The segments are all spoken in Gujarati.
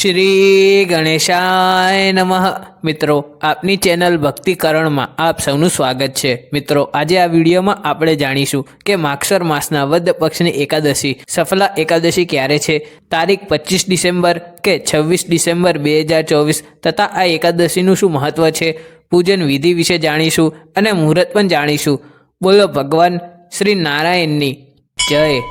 શ્રી ગણેશાય નમઃ. મિત્રો, આપની ચેનલ ભક્તિકરણમાં આપ સૌનું સ્વાગત છે. મિત્રો, આજે આ વિડીયોમાં આપણે જાણીશું કે માક્ષર માસના વદ પક્ષની એકાદશી સફલા એકાદશી ક્યારે છે? તારીખ પચીસ ડિસેમ્બર કે છવ્વીસ ડિસેમ્બર બે હજાર ચોવીસ તથા આ એકાદશીનું શું મહત્વ છે? પૂજન વિધિ વિશે જાણીશું અને મુહૂર્ત પણ જાણીશું. બોલો ભગવાન શ્રી નારાયણની. જય.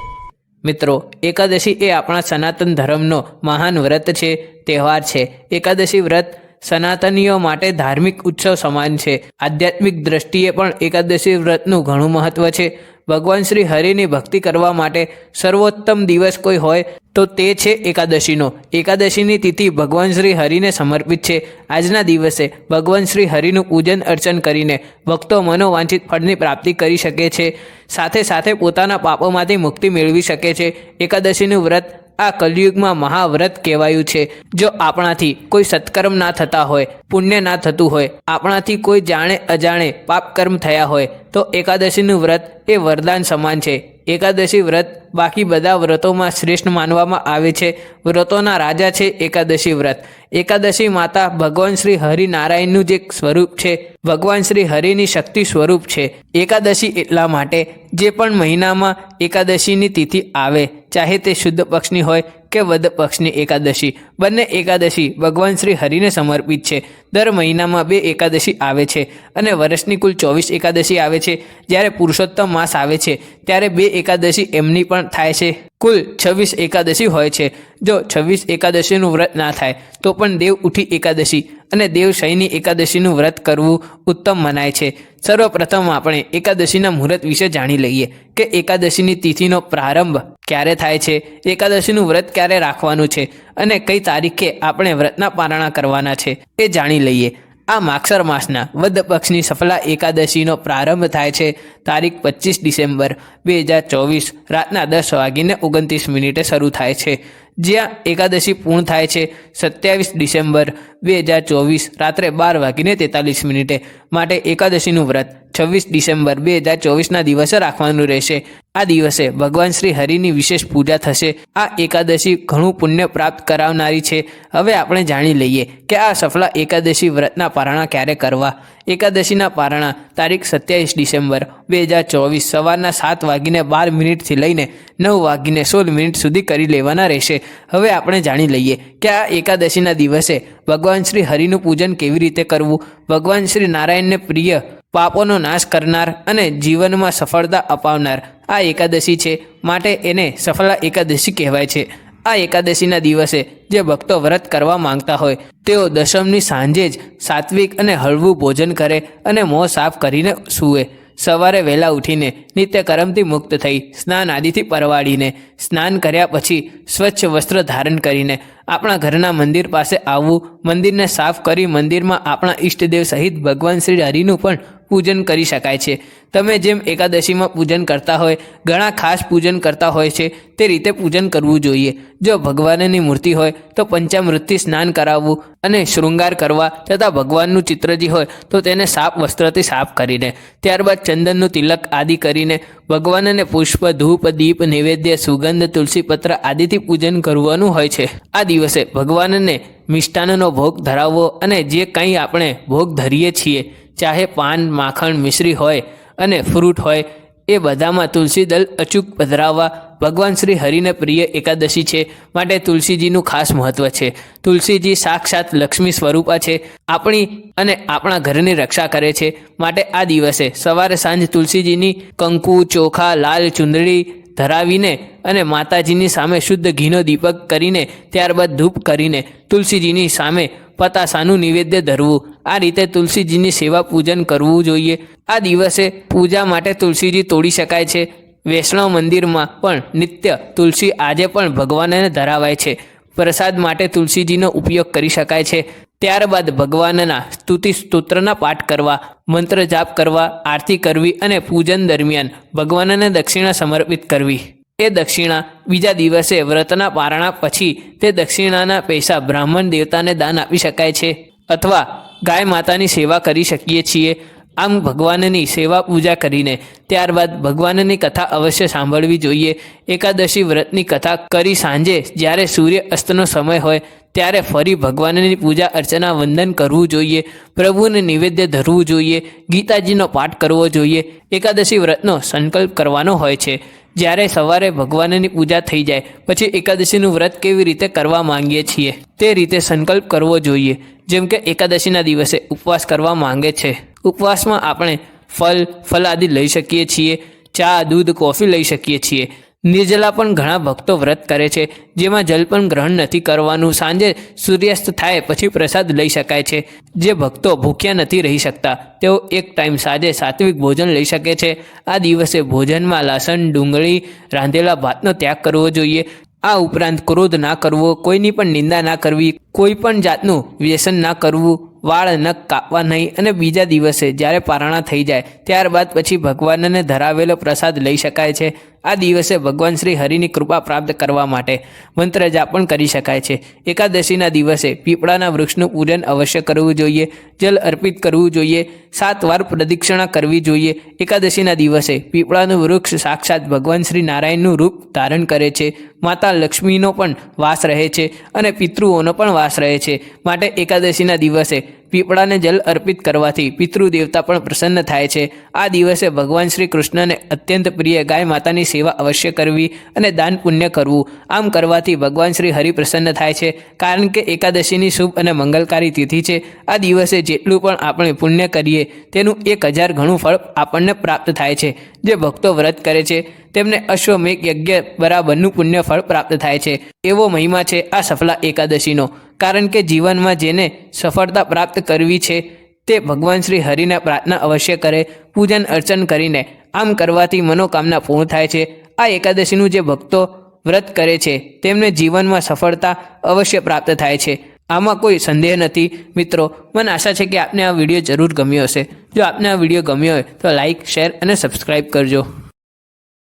મિત્રો, એકાદશી એ આપણા સનાતન ધર્મનો મહાન વ્રત છે, તહેવાર છે. એકાદશી વ્રત સનાતનીઓ માટે ધાર્મિક ઉત્સવ સમાન છે. આધ્યાત્મિક દ્રષ્ટિએ પણ એકાદશી વ્રતનું ઘણું મહત્વ છે. ભગવાન શ્રી હરિની ભક્તિ કરવા માટે સર્વોત્તમ દિવસ કોઈ હોય તો તે છે એકાદશીનો. એકાદશીની તિથિ ભગવાન શ્રી હરિને સમર્પિત છે. આજના દિવસે ભગવાન શ્રી હરિનું પૂજન અર્ચન કરીને ભક્તો મનોવાંછિત ફળની પ્રાપ્તિ કરી શકે છે. સાથે સાથે પોતાના પાપોમાંથી મુક્તિ મેળવી શકે છે. એકાદશીનું વ્રત આ કલયુગમાં મહાવ્રત કહેવાયું છે. જો આપણાથી કોઈ સત્કર્મ ના થતા હોય, પુણ્ય ના થતું હોય, આપણાથી કોઈ જાણે અજાણે પાપકર્મ થયા હોય, તો એકાદશીનું વ્રત એ વરદાન સમાન છે. એકાદશી વ્રત બાકી બધા વ્રતોમાં શ્રેષ્ઠ માનવામાં આવે છે. વ્રતોના રાજા છે એકાદશી વ્રત. એકાદશી માતા ભગવાન શ્રી હરિનારાયણનું જે સ્વરૂપ છે. ભગવાન શ્રી હરિની શક્તિ સ્વરૂપ છે. એકાદશી એટલા માટે જે પણ મહિનામાં એકાદશીની તિથિ આવે ચાહે તે શુદ્ધ પક્ષની હોય કે વદ પક્ષની એકાદશી. બંને એકાદશી ભગવાન શ્રી હરિને સમર્પિત છે. દર મહિનામાં બે એકાદશી આવે છે અને વર્ષની કુલ ચોવીસ એકાદશી આવે છે. જ્યારે પુરુષોત્તમ માસ આવે છે, ત્યારે બે એકાદશી એમની પણ થાય છે. કુલ છવ્વીસ એકાદશી હોય છે. જો છવ્વીસ એકાદશીનું વ્રત ના થાય, તો પણ દેવ ઉઠી એકાદશી અને દેવ શયની એકાદશીનું વ્રત કરવું ઉત્તમ મનાય છે. સર્વપ્રથમ આપણે એકાદશીના મુહૂર્ત વિશે જાણી લઈએ કે એકાદશીની તિથિનો પ્રારંભ ક્યારે થાય છે, એકાદશીનું વ્રત ક્યારે રાખવાનું છે અને કઈ તારીખે આપણે વ્રતના પારણા કરવાના છે, એ જાણી લઈએ. આ માક્ષર માસના વદ પક્ષની સફલા એકાદશીનો પ્રારંભ થાય છે તારીખ પચીસ ડિસેમ્બર, બે હજાર ચોવીસ, રાતના દસ વાગીને ઓગણત્રીસ મિનિટે શરૂ થાય છે. જ્યાં એકાદશી પૂર્ણ થાય છે સત્યાવીસ ડિસેમ્બર બે હજાર ચોવીસ રાત્રે બાર વાગીને તેતાલીસ મિનિટે. માટે એકાદશીનું વ્રત છવ્વીસ ડિસેમ્બર બે હજાર ચોવીસના દિવસે રાખવાનું રહેશે. આ દિવસે ભગવાન શ્રી હરિની વિશેષ પૂજા થશે. આ એકાદશી ઘણું પુણ્ય પ્રાપ્ત કરાવનારી છે. હવે આપણે જાણી લઈએ કે આ સફલા એકાદશી વ્રતના પારણા ક્યારે કરવા? એકાદશીના પારણા, તારીખ સત્યાવીસ ડિસેમ્બર, બે હજાર ચોવીસ સવારના સાત વાગીને બાર મિનિટથી લઈને નવ વાગીને સોળ મિનિટ સુધી કરી લેવાના રહેશે. હવે આપણે જાણી લઈએ કે આ એકાદશીના દિવસે ભગવાન શ્રી હરિનું પૂજન કેવી રીતે કરવું? ભગવાન શ્રી નારાયણને પ્રિય પાપોનો નાશ કરનાર અને જીવનમાં સફળતા અપાવનાર આ એકાદશી છે. માટે એને સફળા એકાદશી કહેવાય છે. આ એકાદશીના દિવસે જે ભક્તો વ્રત કરવા માંગતા હોય, તેઓ દશમની સાંજે જ સાત્વિક અને હળવું ભોજન કરે અને મોં સાફ કરીને સૂવે. સવારે વહેલા ઉઠીને નિત્યકર્મથી મુક્ત થઈ સ્નાન આદિથી પરવાડીને સ્નાન કર્યા પછી સ્વચ્છ વસ્ત્ર ધારણ કરીને આપણા ઘરના મંદિર પાસે આવવું, મંદિરને સાફ કરી મંદિરમાં આપણા ઈષ્ટદેવ સહિત ભગવાન શ્રી હરિનું પણ પૂજન કરી શકાય છે. તમે જેમ એકાદશીમાં પૂજન કરતા હોય, ઘણા ખાસ પૂજન કરતા હોય છે, તે રીતે પૂજન કરવું જોઈએ. જો ભગવાનની મૂર્તિ હોય, તો પંચામૃતથી સ્નાન કરાવવું અને શૃંગાર કરવા તથા ભગવાનનું ચિત્રજી હોય, તો તેને સાફ વસ્ત્રથી સાફ કરીને, ત્યારબાદ ચંદનનું તિલક આદિ કરીને, ભગવાનને પુષ્પ, ધૂપ, દીપ, નૈવેદ્ય, સુગંધ તુલસીપત્ર આદિથી પૂજન કરવાનું હોય છે. આ દિવસે ભગવાનને મિષ્ટાનનો ભોગ ધરાવવો અને જે કંઈ આપણે ભોગ ધરીએ છીએ ચાહે પાન, માખણ, મિશ્રી હોય અને ફ્રૂટ હોય, એ બધામાં તુલસી દલ અચૂક પધરાવવા ભગવાન શ્રી હરિને પ્રિય એકાદશી છે. માટે તુલસીજીનું ખાસ મહત્વ છે. તુલસીજી સાક્ષાત લક્ષ્મી સ્વરૂપા છે. આપણી અને આપણા ઘરની રક્ષા કરે છે. માટે આ દિવસે સવારે સાંજ તુલસીજીની કંકુ, ચોખા, લાલ ચુંદડી ધરાવીને અને માતાજીની સામે શુદ્ધ ઘીનો દીપક કરીને ત્યારબાદ ધૂપ કરીને તુલસીજીની સામે પતાસાનું નિવેદ્ય ધરવું. આ રીતે તુલસીજીની સેવા પૂજન કરવું જોઈએ. આ દિવસે પૂજા માટે તુલસીજી તોડી શકાય છે. વૈષ્ણવ મંદિરમાં પણ નિત્ય તુલસી આજે પણ ભગવાનને ધરાવાય છે. પ્રસાદ માટે તુલસીજીનો ઉપયોગ કરી શકાય છે. ત્યારબાદ ભગવાનના સ્તુતિ સ્તોત્રના પાઠ કરવા, મંત્ર જાપ કરવા, આરતી કરવી અને પૂજન દરમિયાન ભગવાનને દક્ષિણા સમર્પિત કરવી. એ દક્ષિણા બીજા દિવસે વ્રતના પારણા પછી તે દક્ષિણાના પૈસા બ્રાહ્મણ દેવતાને દાન આપી શકાય છે. અથવા ગાય માતાની સેવા કરી શકીએ છીએ. આમ ભગવાનની સેવા પૂજા કરીને ત્યારબાદ ભગવાનની કથા અવશ્ય સાંભળવી જોઈએ. એકાદશી વ્રતની કથા કરી સાંજે જ્યારે સૂર્ય અસ્તનો સમય હોય ત્યારે ફરી ભગવાનની પૂજા અર્ચના વંદન કરવું જોઈએ. પ્રભુને નિવેદ્ય ધરવું જોઈએ. ગીતાજીનો પાઠ કરવો જોઈએ. એકાદશી વ્રતનો સંકલ્પ કરવાનો હોય છે. જ્યારે સવારે ભગવાનની પૂજા થઈ જાય, પછી એકાદશીનું વ્રત કેવી રીતે કરવા માંગીએ છીએ? તે રીતે સંકલ્પ કરવો જોઈએ. જેમ કે એકાદશીના દિવસે ઉપવાસ કરવા માંગે છે. ઉપવાસમાં આપણે ફલ ફલ આદિ લઈ શકીએ છીએ, ચા, દૂધ, કોફી લઈ શકીએ છીએ. નિર્જલા પણ ઘણા ભક્તો વ્રત કરે છે, જેમાં જલ પણ ગ્રહણ નથી કરવાનું. સાંજે સૂર્યાસ્ત થાય પછી પ્રસાદ લઈ શકાય છે. જે ભક્તો ભૂખ્યા નથી રહી શકતા, તેઓ એક ટાઈમ સાંજે સાત્વિક ભોજન લઈ શકે છે. આ દિવસે ભોજનમાં લસણ, ડુંગળી, રાંધેલા ભાતનો ત્યાગ કરવો જોઈએ. આ ઉપરાંત ક્રોધ ના કરવો, કોઈની પણ નિંદા ના કરવી, કોઈ પણ જાતનું વ્યસન ના કરવું, વાળ નખ કાપવા નહીં અને બીજા દિવસે જ્યારે પારણા થઈ જાય, ત્યારબાદ પછી ભગવાનને ધરાવેલો પ્રસાદ લઈ શકાય છે. આ દિવસે ભગવાન શ્રી હરિની કૃપા પ્રાપ્ત કરવા માટે મંત્ર જાપ પણ કરી શકાય છે. એકાદશીના દિવસે પીપળાના વૃક્ષનું પૂજન અવશ્ય કરવું જોઈએ, જલ અર્પિત કરવું જોઈએ, સાત વાર પ્રદક્ષિણા કરવી જોઈએ. એકાદશીના દિવસે પીપળાનું વૃક્ષ સાક્ષાત ભગવાન શ્રી નારાયણનું રૂપ ધારણ કરે છે. માતા લક્ષ્મીનો પણ વાસ રહે છે અને પિતૃઓનો પણ વાસ રહે છે. માટે એકાદશીના દિવસે પીપળાને જલ અર્પિત કરવાથી પિતૃ દેવતા પણ પ્રસન્ન થાય છે. આ દિવસે ભગવાન શ્રી કૃષ્ણને અત્યંત પ્રિય ગાય માતાની સેવા અવશ્ય કરવી અને દાન પુણ્ય કરવું. આમ કરવાથી ભગવાન શ્રી હરિ પ્રસન્ન થાય છે. કારણ કે એકાદશીની શુભ અને મંગલકારી તિથિ છે. આ દિવસે જેટલું પણ આપણે પુણ્ય કરીએ, તેનું એક હજાર ઘણું ફળ આપણને પ્રાપ્ત થાય છે. જે ભક્તો વ્રત કરે છે તેમને અશ્વમેઘ યજ્ઞ બરાબરનું પુણ્ય ફળ પ્રાપ્ત થાય છે. એવો મહિમા છે આ સફલા એકાદશીનો. કારણ કે જીવનમાં જેને સફળતા પ્રાપ્ત કરવી છે, તે ભગવાન શ્રી હરિને પ્રાર્થના અવશ્ય કરે, પૂજન અર્ચન કરીને. આમ કરવાથી મનોકામના પૂર્ણ થાય છે. આ એકાદશીનું જે ભક્તો વ્રત કરે છે, તેમને જીવનમાં સફળતા અવશ્ય પ્રાપ્ત થાય છે. આમાં કોઈ સંદેહ નથી. મિત્રો, મને આશા છે કે આપને આ વીડિયો જરૂર ગમ્યો હશે. જો આપને આ વીડિયો ગમ્યો હોય તો લાઇક શેર અને સબસ્ક્રાઈબ કરજો.